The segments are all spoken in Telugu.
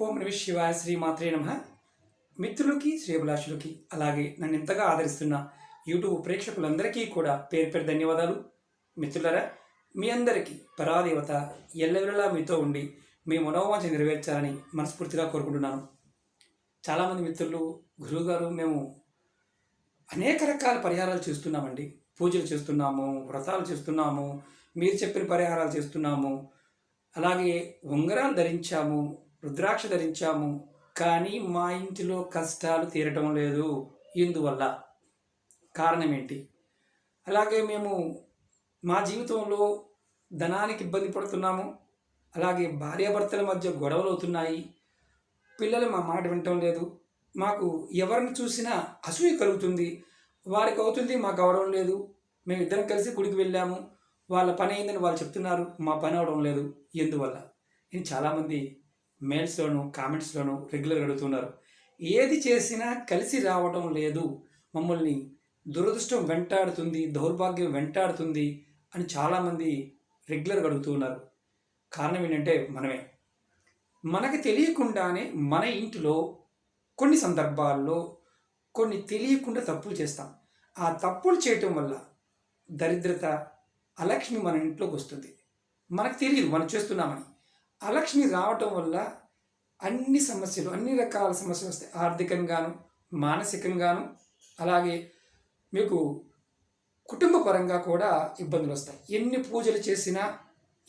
ఓం నమ శివాయ శ్రీమాత్రే నమ. మిత్రులకి శ్రీభిలాషులకి అలాగే నన్ను ఇంతగా ఆదరిస్తున్న యూట్యూబ్ ప్రేక్షకులందరికీ కూడా పేరు పేరు ధన్యవాదాలు. మిత్రులరా మీ అందరికీ పరాదేవత ఎల్లవెల్లలా మీతో ఉండి మీ మనోవాంఛ నెరవేర్చాలని మనస్ఫూర్తిగా కోరుకుంటున్నాను. చాలామంది మిత్రులు గురువుగారు మేము అనేక రకాల పరిహారాలు చేస్తున్నామండి. పూజలు చేస్తున్నాము వ్రతాలు చేస్తున్నాము మీరు చెప్పిన పరిహారాలు చేస్తున్నాము అలాగే ఉంగరాలు ధరించాము రుద్రాక్ష ధరించాము కానీ మా ఇంటిలో కష్టాలు తీరటం లేదు. ఇందువల్ల కారణం ఏంటి అలాగే మేము మా జీవితంలో ధనానికి ఇబ్బంది పడుతున్నాము. అలాగే భార్యాభర్తల మధ్య గొడవలు అవుతున్నాయి. పిల్లలు మా మాట వినటం లేదు. మాకు ఎవరిని చూసినా అసూయ కలుగుతుంది. వారికి అవుతుంది మాకు అవడం లేదు. మేము ఇద్దరం కలిసి గుడికి వెళ్ళాము. వాళ్ళ పని అయిందని వాళ్ళు చెప్తున్నారు. మా పని అవడం లేదు. ఎందువల్ల? ఇది చాలామంది మెయిల్స్లోను కామెంట్స్లోను రెగ్యులర్గా అడుగుతున్నారు. ఏది చేసినా కలిసి రావటం లేదు. మమ్మల్ని దురదృష్టం వెంటాడుతుంది దౌర్భాగ్యం వెంటాడుతుంది అని చాలామంది రెగ్యులర్గా అడుగుతున్నారు. కారణం ఏంటంటే మనమే. మనకు తెలియకుండానే మన ఇంటిలో కొన్ని సందర్భాల్లో కొన్ని తెలియకుండా తప్పులు చేస్తాం. ఆ తప్పులు చేయటం వల్ల దరిద్రత అలక్ష్మి మన ఇంట్లోకి వస్తుంది. మనకు తెలియదు మనం చేస్తున్నామని. అలక్ష్మి రావటం వల్ల అన్ని సమస్యలు అన్ని రకాల సమస్యలు వస్తాయి. ఆర్థికంగాను మానసికంగాను అలాగే మీకు కుటుంబ పరంగా కూడా ఇబ్బందులు వస్తాయి. ఎన్ని పూజలు చేసినా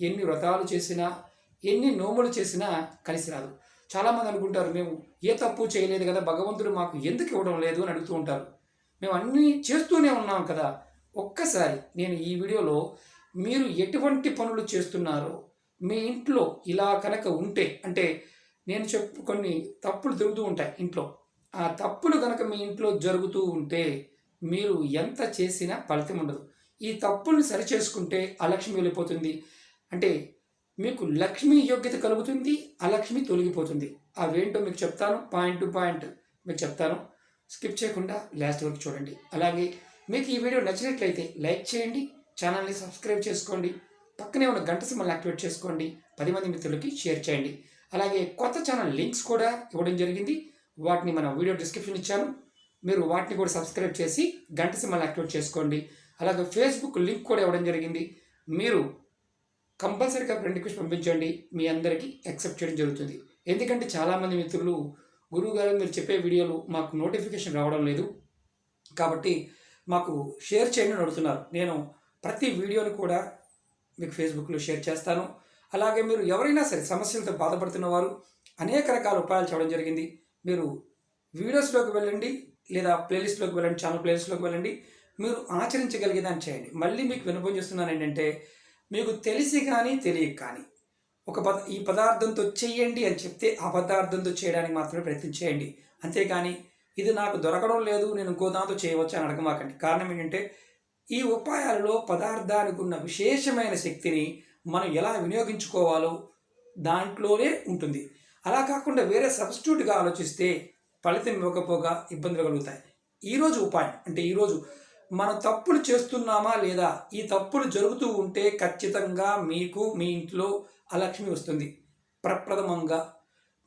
ఎన్ని వ్రతాలు చేసినా ఎన్ని నోములు చేసినా కలిసి రాదు. చాలామంది అనుకుంటారు మేము ఏ తప్పు చేయలేదు కదా భగవంతుడు మాకు ఎందుకు ఇవ్వడం లేదు? అని అడుగుతూ ఉంటారు. మేము అన్నీ చేస్తూనే ఉన్నాం కదా. ఒక్కసారి నేను ఈ వీడియోలో మీరు ఎటువంటి పనులు చేస్తున్నారో మీ ఇంట్లో ఇలా కనుక ఉంటే అంటే నేను చెప్పు కొన్ని తప్పులు తిరుగుతూ ఉంటాయి ఇంట్లో. ఆ తప్పులు కనుక మీ ఇంట్లో జరుగుతూ ఉంటే మీరు ఎంత చేసినా ఫలితం ఉండదు. ఈ తప్పుల్ని సరిచేసుకుంటే అలక్ష్మి వెళ్ళిపోతుంది. అంటే మీకు లక్ష్మి యోగ్యత కలుగుతుంది అలక్ష్మి తొలగిపోతుంది. అవేంటో మీకు చెప్తాను పాయింట్ టు పాయింట్ మీకు చెప్తాను. స్కిప్ చేయకుండా లాస్ట్ వరకు చూడండి. అలాగే మీకు ఈ వీడియో నచ్చినట్లయితే లైక్ చేయండి ఛానల్ని సబ్స్క్రైబ్ చేసుకోండి. పక్కనే ఉన్న గంట సింబల్ యాక్టివేట్ చేసుకోండి. పది మంది మిత్రులకి షేర్ చేయండి. అలాగే కొత్త ఛానల్ లింక్స్ కూడా ఇవ్వడం జరిగింది. వాటిని మన వీడియో డిస్క్రిప్షన్ ఇచ్చాను. మీరు వాటిని కూడా సబ్స్క్రైబ్ చేసి గంట సింబల్ యాక్టివేట్ చేసుకోండి. అలాగే ఫేస్బుక్ లింక్ కూడా ఇవ్వడం జరిగింది. మీరు కంపల్సరీగా ఫ్రెండ్ రిక్వెస్ట్ పంపించండి. మీ అందరికీ యాక్సెప్ట్ చేయడం జరుగుతుంది. ఎందుకంటే చాలామంది మిత్రులు గురువుగారు మీరు చెప్పే వీడియోలు మాకు నోటిఫికేషన్ రావడం లేదు. కాబట్టి మాకు షేర్ చేయండి అడుగుతున్నారు. నేను ప్రతి వీడియోని కూడా మీకు ఫేస్బుక్లో షేర్ చేస్తాను. అలాగే మీరు ఎవరైనా సరే సమస్యలతో బాధపడుతున్న వారు అనేక రకాల ఉపాయాలు చేయడం జరిగింది. మీరు వీడియోస్లోకి వెళ్ళండి లేదా ప్లేలిస్ట్లోకి వెళ్ళండి ఛానల్ ప్లేలిస్ట్లోకి వెళ్ళండి. మీరు ఆచరించగలిగేదాన్ని చేయండి. మళ్ళీ మీకు వినపం చేస్తున్నాను ఏంటంటే మీకు తెలిసి కానీ తెలియక కానీ ఒక పద ఈ పదార్థంతో చెయ్యండి అని చెప్తే ఆ పదార్థంతో చేయడానికి మాత్రమే ప్రయత్నం చేయండి. అంతేకాని ఇది నాకు దొరకడం లేదు నేను ఇంకో దాంతో చేయవచ్చు అని అడగమాకండి. కారణం ఏంటంటే ఈ ఉపాయాలలో పదార్థానికి ఉన్న విశేషమైన శక్తిని మనం ఎలా వినియోగించుకోవాలో దాంట్లోనే ఉంటుంది. అలా కాకుండా వేరే సబ్స్టిట్యూట్గా ఆలోచిస్తే ఫలితం ఇవ్వకపోగా ఇబ్బందులు కలుగుతాయి. ఈరోజు ఉపాయం అంటే ఈరోజు మనం తప్పులు చేస్తున్నామా లేదా ఈ తప్పులు జరుగుతూ ఉంటే ఖచ్చితంగా మీకు మీ ఇంట్లో అలక్ష్మి వస్తుంది. ప్రప్రథమంగా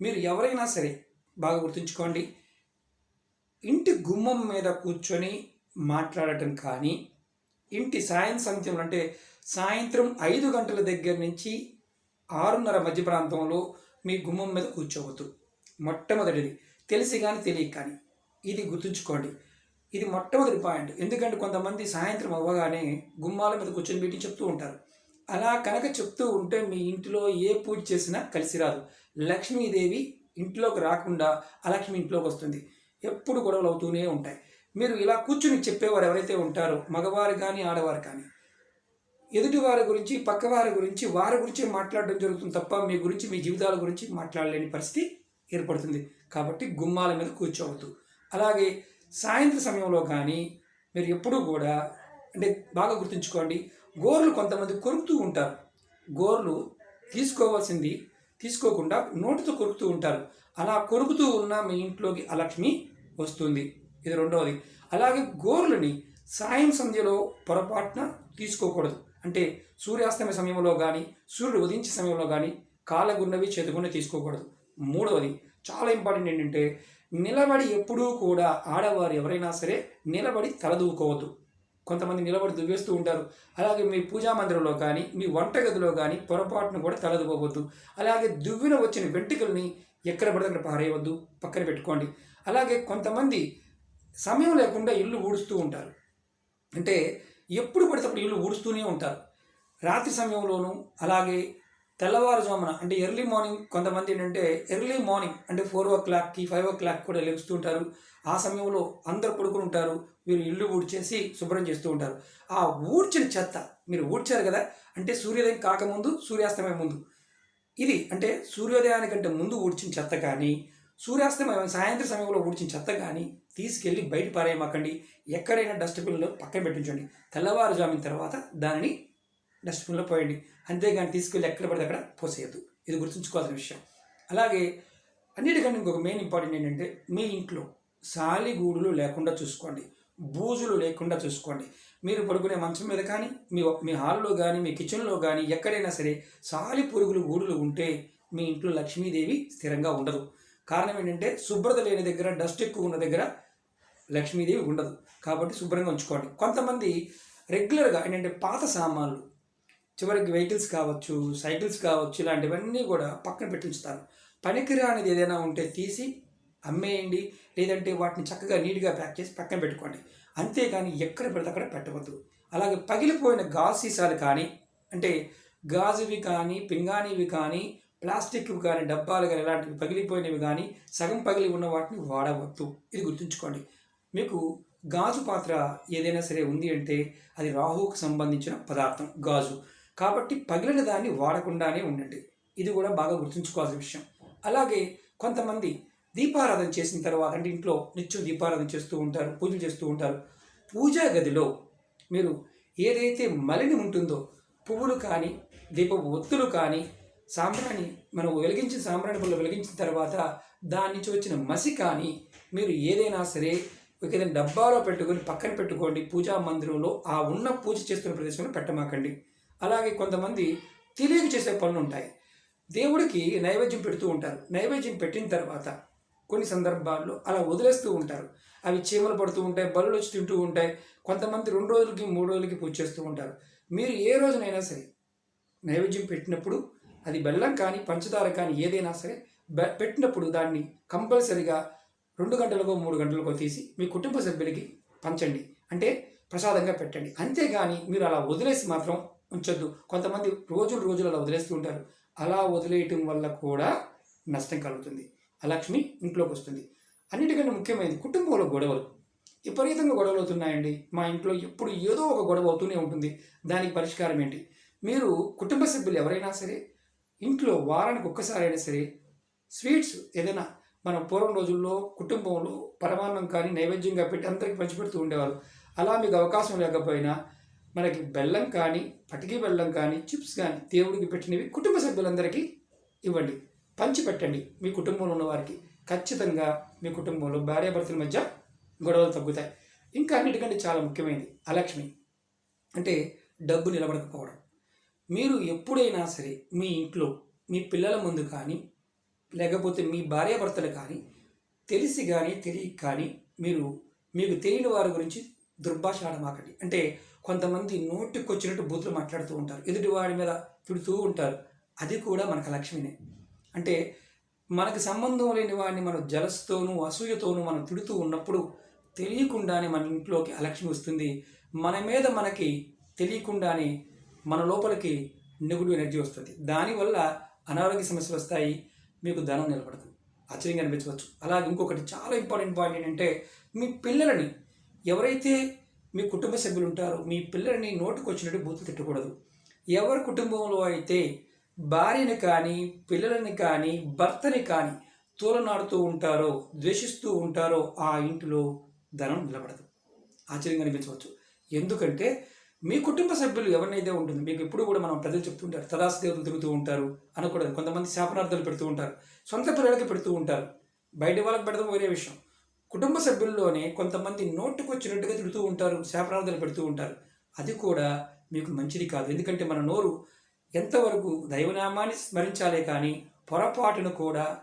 మీరు ఎవరైనా సరే బాగా గుర్తుంచుకోండి. ఇంటి గుమ్మం మీద కూర్చొని మాట్లాడటం కానీ ఇంటి సాయం సంధ్యం అంటే సాయంత్రం ఐదు గంటల దగ్గర నుంచి ఆరున్నర మధ్య ప్రాంతంలో మీ గుమ్మం మీద కూర్చోవద్దు. మొట్టమొదటిది. తెలిసి కానీ తెలియక కానీ ఇది గుర్తుంచుకోండి. ఇది మొట్టమొదటి పాయింట్. ఎందుకంటే కొంతమంది సాయంత్రం అవ్వగానే గుమ్మాల మీద కూర్చొని పెట్టి చెప్తూ ఉంటారు. అలా కనుక చెప్తూ ఉంటే మీ ఇంటిలో ఏ పూజ చేసినా కలిసి రాదు. లక్ష్మీదేవి ఇంట్లోకి రాకుండా అలక్ష్మి ఇంట్లోకి వస్తుంది. ఎప్పుడు గొడవలు అవుతూనే ఉంటాయి. మీరు ఇలా కూర్చుని చెప్పేవారు ఎవరైతే ఉంటారో మగవారు కానీ ఆడవారు కానీ ఎదుటివారి గురించి పక్కవారి గురించి వారి గురించి మాట్లాడడం జరుగుతుంది తప్ప మీ గురించి మీ జీవితాల గురించి మాట్లాడలేని పరిస్థితి ఏర్పడుతుంది. కాబట్టి గుమ్మాల మీద కూర్చోవద్దు. అలాగే సాయంత్రం సమయంలో కానీ మీరు ఎప్పుడూ కూడా అంటే బాగా గుర్తుంచుకోండి గోర్లు కొంతమంది కొరుకుతూ ఉంటారు. గోర్లు తీసుకోవాల్సింది తీసుకోకుండా నోటితో కొరుకుతూ ఉంటారు. అలా కొరుకుతూ ఉన్న మీ ఇంట్లోకి అలక్ష్మి వస్తుంది. ఇది రెండవది. అలాగే గోర్లని సాయం సంధ్యలో పొరపాటున తీసుకోకూడదు. అంటే సూర్యాస్తమయ సమయంలో కానీ సూర్యుడు ఉదించే సమయంలో కానీ కాలగున్నవి చేతుకుని తీసుకోకూడదు. మూడవది చాలా ఇంపార్టెంట్ ఏంటంటే నిలబడి ఎప్పుడూ కూడా ఆడవారు ఎవరైనా సరే నిలబడి తలదూకోవద్దు కొంతమంది నిలబడి దువ్వేస్తూ ఉంటారు. అలాగే మీ పూజా మందిరంలో కానీ మీ వంటగదిలో కానీ పొరపాటును కూడా తలదువ్వవద్దు అలాగే దువ్విన వచ్చిన వెంట్రుకల్ని ఎక్కడ పడితే అక్కడ పారేయవద్దు. పక్కన పెట్టుకోండి. అలాగే కొంతమంది సమయం లేకుండా ఇల్లు ఊడుస్తూ ఉంటారు. అంటే ఎప్పుడు పడితే అప్పుడు ఇల్లు ఊడుస్తూనే ఉంటారు. రాత్రి సమయంలోనూ అలాగే తెల్లవారుజామున అంటే ఎర్లీ మార్నింగ్ కొంతమంది ఏంటంటే ఎర్లీ మార్నింగ్ అంటే ఫోర్ ఓ క్లాక్కి ఫైవ్ ఓ క్లాక్ కూడా లెగుస్తూ ఉంటారు. ఆ సమయంలో అందరు పడుకుని ఉంటారు. మీరు ఇల్లు ఊడ్చేసి శుభ్రం చేస్తూ ఉంటారు. ఆ ఊడ్చిన చెత్త మీరు ఊడ్చారు కదా? అంటే సూర్యోదయం కాకముందు సూర్యాస్తమయం ముందు. ఇది అంటే సూర్యోదయానికంటే ముందు ఊడ్చిన చెత్త కానీ సూర్యాస్తమయం సాయంత్రం సమయంలో ఊడ్చిన చెత్త కానీ తీసుకెళ్ళి బయట పారేయమాకండి. ఎక్కడైనా డస్ట్బిన్లో పక్కన పెట్టించండి. తెల్లవారుజామిన తర్వాత దానిని డస్ట్బిన్లో పోయండి. అంతేగాని తీసుకెళ్ళి ఎక్కడ పడితే అక్కడ పోసేయద్దు. ఇది గుర్తుంచుకోవాల్సిన విషయం. అలాగే అన్నిటికంటే ఇంకొక మెయిన్ ఇంపార్టెంట్ ఏంటంటే మీ ఇంట్లో సాలిగూడులు లేకుండా చూసుకోండి. బూజులు లేకుండా చూసుకోండి. మీరు పడుకునే మంచం మీద కానీ మీ మీ హాల్లో కానీ మీ కిచెన్లో కానీ ఎక్కడైనా సరే సాలి పురుగులు గూడులు ఉంటే మీ ఇంట్లో లక్ష్మీదేవి స్థిరంగా ఉండదు. కారణం ఏంటంటే శుభ్రత లేని దగ్గర డస్ట్ ఎక్కువ ఉన్న దగ్గర లక్ష్మీదేవి ఉండదు. కాబట్టి శుభ్రంగా ఉంచుకోండి కొంతమంది రెగ్యులర్గా ఏంటంటే పాత సామాన్లు చివరికి వెహికల్స్ కావచ్చు సైకిల్స్ కావచ్చు ఇలాంటివన్నీ కూడా పక్కన పెట్టించుతారు పనికిరానిది ఏదైనా ఉంటే తీసి అమ్మేయండి. లేదంటే వాటిని చక్కగా నీట్గా ప్యాక్ చేసి పక్కన పెట్టుకోండి. అంతేకాని ఎక్కడ పెడితే అక్కడ పెట్టవద్దు. అలాగే పగిలిపోయిన గాజు సీసాలు కానీ అంటే గాజువి కానీ పింగాణివి కానీ ప్లాస్టిక్ కానీ డబ్బాలు కానీ ఇలాంటివి పగిలిపోయినవి కానీ సగం పగిలి ఉన్న వాటిని వాడవద్దు. ఇది గుర్తుంచుకోండి. మీకు గాజు పాత్ర ఏదైనా సరే ఉంది అంటే అది రాహువుకు సంబంధించిన పదార్థం గాజు. కాబట్టి పగిలిన దాన్ని వాడకుండానే ఉండండి. ఇది కూడా బాగా గుర్తుంచుకోవాల్సిన విషయం. అలాగే కొంతమంది దీపారాధన చేసిన తర్వాత అంటే ఇంట్లో నిత్యం దీపారాధన చేస్తూ ఉంటారు పూజలు చేస్తూ ఉంటారు. పూజా గదిలో మీరు ఏదైతే మలిని ఉంటుందో పువ్వులు కానీ దీపపు ఒత్తులు కానీ సాంబ్రాణి మనం వెలిగించిన సాంబ్రాణి పళ్ళు వెలిగించిన తర్వాత దాని నుంచి వచ్చిన మసి కానీ మీరు ఏదైనా సరే ఒక డబ్బాలో పెట్టుకొని పక్కన పెట్టుకోండి పూజా మందిరంలో ఆ ఉన్న పూజ చేస్తున్న ప్రదేశంలో పెట్టమాకండి. అలాగే కొంతమంది తెలియక చేసే పనులు ఉంటాయి. దేవుడికి నైవేద్యం పెడుతూ ఉంటారు. నైవేద్యం పెట్టిన తర్వాత కొన్ని సందర్భాల్లో అలా వదిలేస్తూ ఉంటారు. అవి చీమలు పడుతూ ఉంటాయి బలులు వచ్చి తింటూ ఉంటాయి. కొంతమంది రెండు రోజులకి మూడు రోజులకి పూజ చేస్తూ ఉంటారు. మీరు ఏ రోజునైనా సరే నైవేద్యం పెట్టినప్పుడు అది బెల్లం కానీ పంచదార కానీ ఏదైనా సరే బె- పెట్టినప్పుడు దాన్ని కంపల్సరిగా రెండు గంటలకో మూడు గంటలకో తీసి మీ కుటుంబ సభ్యులకి పంచండి. అంటే ప్రసాదంగా పెట్టండి. అంతేగాని మీరు అలా వదిలేసి మాత్రం ఉంచొద్దు. కొంతమంది రోజులు రోజులు అలా వదిలేస్తూ ఉంటారు. అలా వదిలేయటం వల్ల కూడా నష్టం కలుగుతుంది. లక్ష్మి ఇంట్లోకి వస్తుంది. అన్నిటికంటే ముఖ్యమైనది కుటుంబంలో గొడవలు. విపరీతంగా గొడవలు అవుతున్నాయండి. మా ఇంట్లో ఎప్పుడు ఏదో ఒక గొడవ అవుతూనే ఉంటుంది. దానికి పరిష్కారం ఏంటి? మీరు కుటుంబ సభ్యులు ఎవరైనా సరే ఇంట్లో వారానికి ఒక్కసారైనా సరే స్వీట్స్ ఏదైనా మన పూర్వం రోజుల్లో కుటుంబంలో పరమాన్నం కానీ నైవేద్యంగా పెట్టి అందరికి పంచిపెడుతూ ఉండేవారు. అలా మీకు అవకాశం లేకపోయినా మనకి బెల్లం కానీ పటికి బెల్లం కానీ చిప్స్ కానీ దేవుడికి పెట్టినవి కుటుంబ సభ్యులందరికీ ఇవ్వండి. పంచి పెట్టండి మీ కుటుంబంలో ఉన్న వారికి. ఖచ్చితంగా మీ కుటుంబంలో భార్యాభర్తల మధ్య గొడవలు తగ్గుతాయి. ఇంకా అన్నిటికంటే చాలా ముఖ్యమైనది అలక్ష్మి. అంటే డబ్బు నిలబడకపోవడం. మీరు ఎప్పుడైనా సరే మీ ఇంట్లో మీ పిల్లల ముందు కానీ లేకపోతే మీ భార్యాభర్తలు కానీ తెలిసి కానీ తెలియక కానీ మీరు మీకు తెలియని వారి గురించి దుర్భాష ఆడమాకండి అంటే కొంతమంది నోటికి వచ్చినట్టు బూతులు మాట్లాడుతూ ఉంటారు. ఎదుటి వాడి మీద తిడుతూ ఉంటారు. అది కూడా మనకు లక్ష్మినే అంటే మనకు సంబంధం లేని వాడిని మనం జలస్తోనూ అసూయతోనూ మనం తిడుతూ ఉన్నప్పుడు తెలియకుండానే మన ఇంట్లోకి అలక్ష్మి వస్తుంది. మన మీద మనకి తెలియకుండానే మన లోపలికి నెగిటివ్ ఎనర్జీ వస్తుంది. దానివల్ల అనారోగ్య సమస్యలు వస్తాయి మీకు ధనం నిలబడదు ఆశ్చర్యంగా అనిపించవచ్చు. అలాగే ఇంకొకటి చాలా ఇంపార్టెంట్ పాయింట్ ఏంటంటే మీ పిల్లలని ఎవరైతే మీ కుటుంబ సభ్యులు ఉంటారో మీ పిల్లలని నోటుకు వచ్చినట్టు బూతులు తిట్టకూడదు. ఎవరి కుటుంబంలో అయితే భార్యని కానీ పిల్లలని కానీ భర్తని కానీ తూలనాడుతూ ఉంటారో ద్వేషిస్తూ ఉంటారో ఆ ఇంటిలో ధనం నిలబడదు. ఆశ్చర్యంగా అనిపించవచ్చు. ఎందుకంటే మీ కుటుంబ సభ్యులు ఎవరినైతే ఉంటుంది మీకు ఎప్పుడు కూడా మనం ప్రజలు చెప్తుంటారు తదాస దేవతలు తిరుగుతూ ఉంటారు అనకూడదు కొంతమంది శాపనార్థాలు పెడుతూ ఉంటారు సొంత పిల్లలకి పెడుతూ ఉంటారు. బయట వాళ్ళకి పెడతాం వేరే విషయం. కుటుంబ సభ్యుల్లోనే కొంతమంది నోటుకొచ్చినట్టుగా తిడుతూ ఉంటారు శాపనార్థాలు పెడుతూ ఉంటారు. అది కూడా మీకు మంచిది కాదు. ఎందుకంటే మన నోరు ఎంతవరకు దైవనామాన్ని స్మరించాలే కానీ పొరపాటును కూడా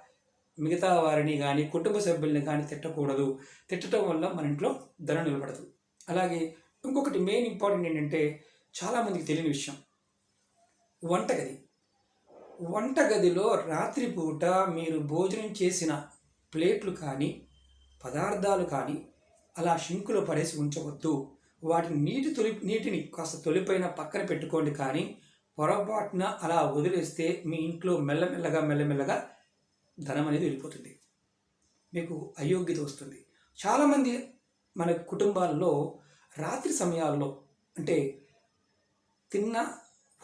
మిగతా వారిని కానీ కుటుంబ సభ్యుల్ని కానీ తిట్టకూడదు. తిట్టడం వల్ల మన ఇంట్లో ధనం నిలబడదు. అలాగే ఇంకొకటి మెయిన్ ఇంపార్టెంట్ ఏంటంటే చాలామందికి తెలియని విషయం. వంటగది. వంటగదిలో రాత్రిపూట మీరు భోజనం చేసిన ప్లేట్లు కానీ పదార్థాలు కానీ అలా షింకులో పడేసి ఉంచవద్దు. వాటిని నీటి తొలి నీటిని కాస్త తొలిపైన పక్కన పెట్టుకోండి కానీ పొరపాటున అలా వదిలేస్తే మీ ఇంట్లో మెల్లమెల్లగా మెల్లమెల్లగా ధనం అనేది వెళ్ళిపోతుంది. మీకు అయోగ్యత వస్తుంది. చాలామంది మన కుటుంబాల్లో రాత్రి సమయాల్లో అంటే తిన్న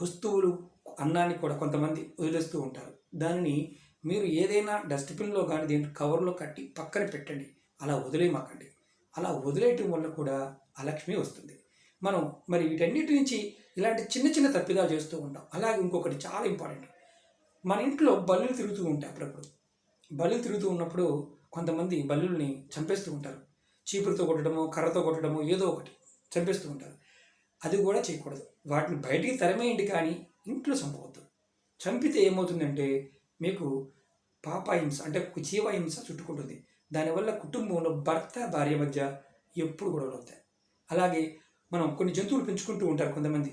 వస్తువులు అన్నాన్ని కూడా కొంతమంది వదిలేస్తూ ఉంటారు. దానిని మీరు ఏదైనా డస్ట్బిన్లో కానీ దీని కవర్లో కట్టి పక్కన పెట్టండి. అలా వదిలేయమాకండి. అలా వదిలేయటం వల్ల కూడా అలక్ష్మి వస్తుంది. మనం మరి వీటన్నిటి నుంచి ఇలాంటి చిన్న చిన్న తప్పిదాలు చేస్తూ ఉంటాం. అలాగే ఇంకొకటి చాలా ఇంపార్టెంట్. మన ఇంట్లో బల్లులు తిరుగుతూ ఉంటాయి అప్పుడప్పుడు. బల్లులు తిరుగుతూ ఉన్నప్పుడు కొంతమంది బల్లుల్ని చంపేస్తూ ఉంటారు. చీపురుతో కొట్టడము కర్రతో కొట్టడము ఏదో ఒకటి. చంపేస్తూ ఉంటారు. అది కూడా చేయకూడదు. వాటిని బయటికి తరమేయండి కానీ ఇంట్లో చంపవద్దు. చంపితే ఏమవుతుందంటే మీకు పాపహింస అంటే జీవహింస చుట్టుకుంటుంది. దానివల్ల కుటుంబంలో భర్త భార్య మధ్య ఎప్పుడు గొడవలు అవుతాయి. అలాగే మనం కొన్ని జంతువులు పెంచుకుంటూ ఉంటారు కొంతమంది.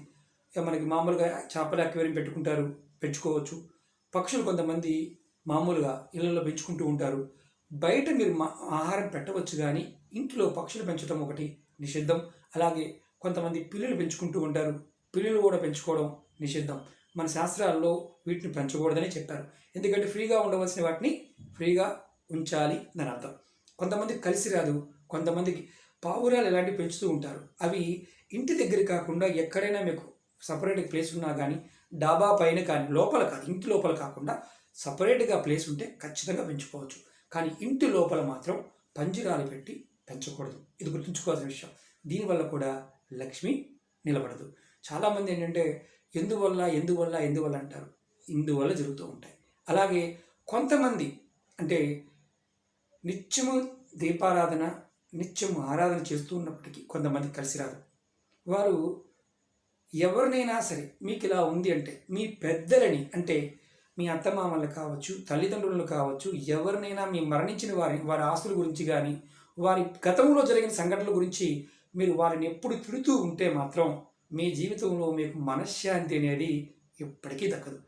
ఇక మనకి మామూలుగా చేపల అక్వేరియం పెట్టుకుంటారు పెంచుకోవచ్చు. పక్షులు కొంతమంది మామూలుగా ఇళ్ళల్లో పెంచుకుంటూ ఉంటారు. బయట మీరు మా ఆహారం పెట్టవచ్చు కానీ ఇంట్లో పక్షులు పెంచడం ఒకటి నిషిద్ధం. అలాగే కొంతమంది పిల్లులు పెంచుకుంటూ ఉంటారు. పిల్లులు కూడా పెంచుకోవడం నిషిద్ధం. మన శాస్త్రాల్లో వీటిని పెంచకూడదని చెప్పారు. ఎందుకంటే ఫ్రీగా ఉండవలసిన వాటిని ఫ్రీగా ఉంచాలి అని అర్థం. కొంతమంది కలిసి రాదు. కొంతమందికి పావురాలు ఇలాంటివి పెంచుతూ ఉంటారు. అవి ఇంటి దగ్గర కాకుండా ఎక్కడైనా మీకు సపరేట్ ప్లేస్ ఉన్నా కానీ డాబా పైన కానీ లోపల కాదు ఇంటి లోపల కాకుండా సపరేట్గా ప్లేస్ ఉంటే ఖచ్చితంగా పెంచుకోవచ్చు. కానీ ఇంటి లోపల మాత్రం పంజరాలు పెట్టి పెంచకూడదు. ఇది గుర్తుంచుకోవాల్సిన విషయం. దీనివల్ల కూడా లక్ష్మి నిలబడదు. చాలామంది ఏంటంటే ఎందువల్ల ఎందువల్ల ఎందువల్ల అంటారు. ఇందువల్ల జరుగుతూ ఉంటాయి. అలాగే కొంతమంది అంటే నిత్యము దీపారాధన నిత్యము ఆరాధన చేస్తూ ఉన్నప్పటికీ కొంతమంది కలిసి రాదు వారు ఎవరినైనా సరే మీకు ఇలా ఉంది అంటే మీ పెద్దలని అంటే మీ అత్తమామలు కావచ్చు తల్లిదండ్రులను కావచ్చు ఎవరినైనా మీ మరణించిన వారి వారి ఆస్తుల గురించి కానీ వారి గతంలో జరిగిన సంఘటనల గురించి మీరు వారిని ఎప్పుడు తిడుతూ ఉంటే మాత్రం మీ జీవితంలో మీకు మనశ్శాంతి అనేది ఎప్పటికీ దక్కదు.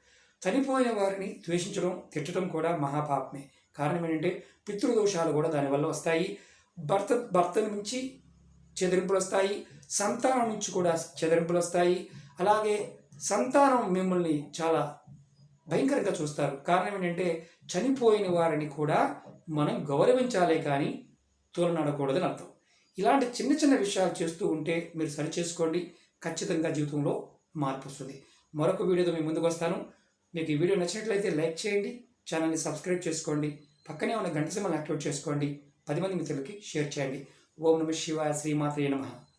చనిపోయిన వారిని ద్వేషించడం తిట్టడం కూడా మహాపాపమే. కారణం ఏంటంటే పితృదోషాలు కూడా దానివల్ల వస్తాయి. భర్త భర్త నుంచి చెదిరింపులు వస్తాయి. సంతానం నుంచి కూడా చెదిరింపులు వస్తాయి. అలాగే సంతానం మిమ్మల్ని చాలా భయంకరంగా చూస్తారు. కారణం ఏంటంటే చనిపోయిన వారిని కూడా మనం గౌరవించాలే కానీ తోలనాడకూడదని అర్థం. ఇలాంటి చిన్న చిన్న విషయాలు చేస్తూ ఉంటే మీరు సరి చేసుకోండి ఖచ్చితంగా జీవితంలో మార్పు వస్తుంది. మరొక వీడియోతో మీ ముందుకు వస్తాను. మీకు ఈ వీడియో నచ్చినట్లయితే లైక్ చేయండి. ఛానల్ని సబ్స్క్రైబ్ చేసుకోండి. పక్కనే ఉన్న గంట సిమ్మల్ని యాక్టివేట్ చేసుకోండి. పది మంది మిత్రులకి షేర్ చేయండి. ఓం నమ శివాయ శ్రీమాత్రే నమః.